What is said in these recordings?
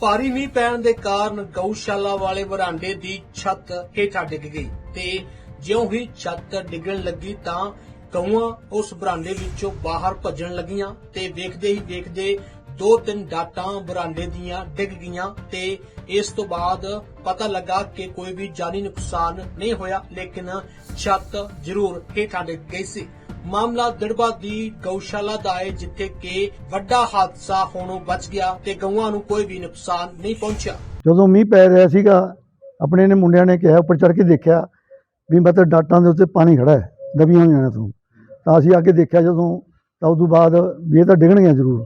ਭਾਰੀ ਮੀਂਹ ਪੈਣ ਦੇ ਕਾਰਨ ਗਊਸ਼ਾਲਾ ਵਾਲੇ ਵਰਾਂਡੇ ਦੀ ਛੱਤ ਹੇਠਾਂ ਡਿੱਗ ਗਈ ਤੇ ਜਿਉਂ ਹੀ ਛੱਤ ਡਿੱਗਣ ਲੱਗੀ ਤਾਂ ਗਊਆਂ ਉਸ ਬਰਾਂਡੇ ਵਿੱਚੋਂ ਬਾਹਰ ਭੱਜਣ ਲੱਗੀਆਂ ਤੇ ਵੇਖਦੇ ਹੀ ਵੇਖਦੇ ਦੋ ਤਿੰਨ ਡਾਟਾਂ ਬਰਾਂਡੇ ਦੀਆਂ ਡਿੱਗ ਗਈਆਂ ਤੇ ਇਸ ਤੋਂ ਬਾਅਦ ਪਤਾ ਲੱਗਾ ਕਿ ਕੋਈ ਵੀ ਜਾਨੀ ਨੁਕਸਾਨ ਨਹੀਂ ਹੋਇਆ, ਲੇਕਿਨ ਛੱਤ ਜ਼ਰੂਰ ਹੇਠਾਂ ਡਿੱਗ ਗਈ ਸੀ। ਮਾਮਲਾ ਦਿੜਬਾ ਦੀ ਗਊਸ਼ਾਲਾ ਦਾ ਹੈ, ਜਿੱਥੇ ਕਿ ਵੱਡਾ ਹਾਦਸਾ ਹੋਣੋਂ ਬਚ ਗਿਆ ਤੇ ਗਊਆਂ ਨੂੰ ਕੋਈ ਵੀ ਨੁਕਸਾਨ ਨਹੀਂ ਪਹੁੰਚਿਆ। ਜਦੋਂ ਮੀਂਹ ਪੈ ਰਿਹਾ ਸੀਗਾ, ਆਪਣੇ ਨੇ ਮੁੰਡਿਆਂ ਨੇ ਕਿਹਾ, ਉੱਪਰ ਚੜ ਕੇ ਦੇਖਿਆ ਵੀ ਮਤਲਬ ਡਾਟਾਂ ਦੇ ਉੱਤੇ ਪਾਣੀ ਖੜਾ ਹੈ, ਦਬੀਆਂ ਹੋਈਆਂ ਨੇ ਤੋਂ ਤਾਂ ਅਸੀਂ ਆ ਕੇ ਦੇਖਿਆ ਜਦੋਂ, ਤਾਂ ਉਦੋਂ ਬਾਅਦ ਵੀ ਇਹ ਤਾਂ ਡਿੱਗਣਗੀਆਂ ਜ਼ਰੂਰ।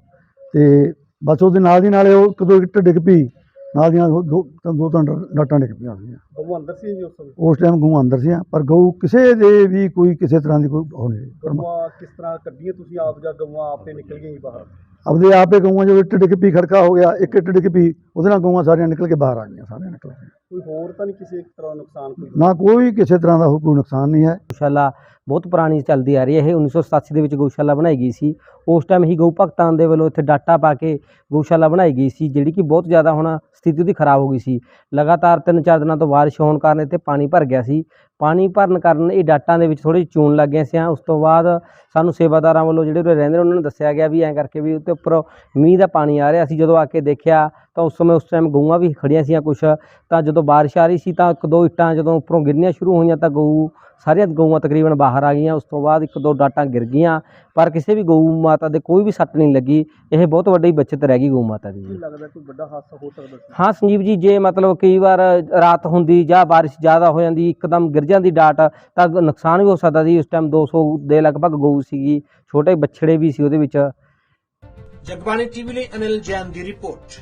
ਤੇ ਬਸ ਉਹਦੇ ਨਾਲ ਦੀ ਨਾਲੇ ਉਹ ਕਦੋਂ ਇੱਟ ਡਿੱਗ ਪਈ ਨਾਲ ਦੀਆਂ ਦੋ ਤਾਂ ਦੋ ਤਾਂ ਡਾਟਾਂ ਡਿੱਗ ਪਈਆਂ ਸੀਗੀਆਂ ਅੰਦਰ ਸੀ ਜੀ ਉਸ ਸਮੇਂ? ਉਸ ਟਾਈਮ ਗਊ ਅੰਦਰ ਸੀ ਪਰ ਗਊ ਕਿਸੇ ਦੇ ਵੀ ਕੋਈ ਕਿਸੇ ਤਰ੍ਹਾਂ ਦੀ ਕੋਈ ਉਹ ਨਹੀਂ ਪਰਮਾ- ਗਊਆਂ ਕਿਸ ਤਰ੍ਹਾਂ ਕੱਢੀਆਂ ਤੁਸੀਂ ਆਪ ਜਾਂ ਗਊਆਂ ਆਪੇ ਨਿਕਲ ਗਈਆਂ ਜੀ ਬਾਹਰ? ਆਪਦੇ ਆਪੇ ਗਊਆਂ ਜਦੋਂ ਇੱਟ ਡਿੱਗ ਪਈ ਖੜਕਾ ਹੋ ਗਿਆ ਇੱਕ ਇੱਟ ਡਿੱਗ ਪਈ ਉਹਦੇ ਨਾਲ ਗਊਆਂ ਸਾਰੀਆਂ ਨਿਕਲ ਕੇ ਬਾਹਰ ਆ ਗਈਆਂ ਸਾਰੀਆਂ ਨਿਕਲ ਕੇ ਕੋਈ ਹੋਰ ਤਾਂ ਨਹੀਂ ਕਿਸੇ ਇੱਕ ਤਰ੍ਹਾਂ ਦਾ ਨੁਕਸਾਨ ਕੋਈ? ਨਾ ਕੋਈ ਕਿਸੇ ਤਰ੍ਹਾਂ ਦਾ ਕੋਈ ਨੁਕਸਾਨ ਨਹੀਂ ਹੈ। ਗਊਸ਼ਾਲਾ ਬਹੁਤ ਪੁਰਾਣੀ ਚੱਲਦੀ ਆ ਰਹੀ ਹੈ। ਇਹ 1987 ਦੇ ਵਿੱਚ ਗਊਸ਼ਾਲਾ ਬਣਾਈ ਗਈ ਸੀ। ਉਸ ਟਾਈਮ ਹੀ ਗਊ ਭਗਤਾਂ ਦੇ ਵੱਲੋਂ ਇੱਥੇ ਡਾਟਾ ਪਾ ਕੇ ਗਊਸ਼ਾਲਾ ਬਣਾਈ ਗਈ ਸੀ ਜਿਹੜੀ ਕਿ ਬਹੁਤ ਜ਼ਿਆਦਾ ਹੁਣ ਸਥਿਤੀ ਉਹਦੀ ਖਰਾਬ ਹੋ ਗਈ ਸੀ। ਲਗਾਤਾਰ ਤਿੰਨ ਚਾਰ ਦਿਨਾਂ ਤੋਂ ਬਾਰਿਸ਼ ਹੋਣ ਕਾਰਨ ਇੱਥੇ ਪਾਣੀ ਭਰ ਗਿਆ ਸੀ। ਪਾਣੀ ਭਰਨ ਕਾਰਨ ਇਹ ਡਾਟਾਂ ਦੇ ਵਿੱਚ ਥੋੜੀ ਚੂਨ ਲੱਗ ਗਈਆਂ ਸੀ ਉਸ ਤੋਂ ਬਾਅਦ ਸਾਨੂੰ ਸੇਵਾਦਾਰਾਂ ਵੱਲੋਂ ਜਿਹੜੇ ਉਰੇ ਰਹਿੰਦੇ ਨੇ ਉਹਨਾਂ ਨੂੰ ਦੱਸਿਆ ਗਿਆ ਵੀ ਐਂ ਕਰਕੇ ਵੀ ਉੱਤੇ ਉੱਪਰ ਮੀਂਹ ਦਾ ਪਾਣੀ ਆ ਰਿਹਾ ਸੀ। ਜਦੋਂ ਆ ਕੇ ਦੇਖਿਆ ਤਾਂ ਉਸ ਸਮੇਂ ਉਸ ਟਾਈਮ ਗਊਆਂ ਵੀ ਖੜੀਆਂ ਸੀਆਂ ਕੁਛ। ਤਾਂ ਜਦੋਂ ਬਾਰਿਸ਼ ਆ ਰਹੀ ਸੀ ਤਾਂ ਇੱਕ ਦੋ ਇੱਟਾਂ ਜਦੋਂ ਉੱਪਰੋਂ ਗਿਰਨੀਆਂ ਸ਼ੁਰੂ ਹੋਈਆਂ ਤਾਂ ਗਊ ਸਾਰੀਆਂ ਗਊਆਂ ਤਕਰੀਬਨ ਬਾਹਰ ਆ ਗਈਆਂ। ਉਸ ਤੋਂ ਬਾਅਦ ਇੱਕ ਦੋ ਡਾਟਾਂ ਗਿਰ ਗਈਆਂ। ਪਰ ਕਿਸੇ ਵੀ ਗਊ ਮਾਤਾ ਦੇ ਕੋਈ ਵੀ ਸੱਟ ਨਹੀਂ ਲੱਗੀ। ਇਹ ਬਹੁਤ ਵੱਡੀ ਬਚਤ ਰਹਿ ਗਈ ਗਊ ਮਾਤਾ ਦੀ। ਜੀ ਲੱਗਦਾ ਕੋਈ ਵੱਡਾ ਹਾਦਸਾ ਹੋ ਸਕਦਾ ਹਾਂ ਸੰਜੀਵ ਜੀ ਜੇ ਮਤਲਬ ਕਈ ਵਾਰ ਰਾਤ ਹੁੰਦੀ ਜਾਂ ਬਾਰਿਸ਼ ਜ਼ਿਆਦਾ ਹੋ ਜਾਂਦੀ ਇੱਕਦਮ ਗਿਰ ਜਾਂਦੀ ਡਾਟ ਤਾਂ ਨੁਕਸਾਨ ਵੀ ਹੋ ਸਕਦਾ ਸੀ। ਉਸ ਟਾਈਮ 200 ਦੇ ਲਗਭਗ ਗਊ ਸੀਗੀ। ਛੋਟੇ ਬੱਛੜੇ ਵੀ ਸੀ ਉਹਦੇ ਵਿੱਚ। ਜਗਬਾਣੀ ਟੀਵੀ ਲਈ ਅਨਿਲ ਜੈਨ ਦੀ ਰਿਪੋਰਟ।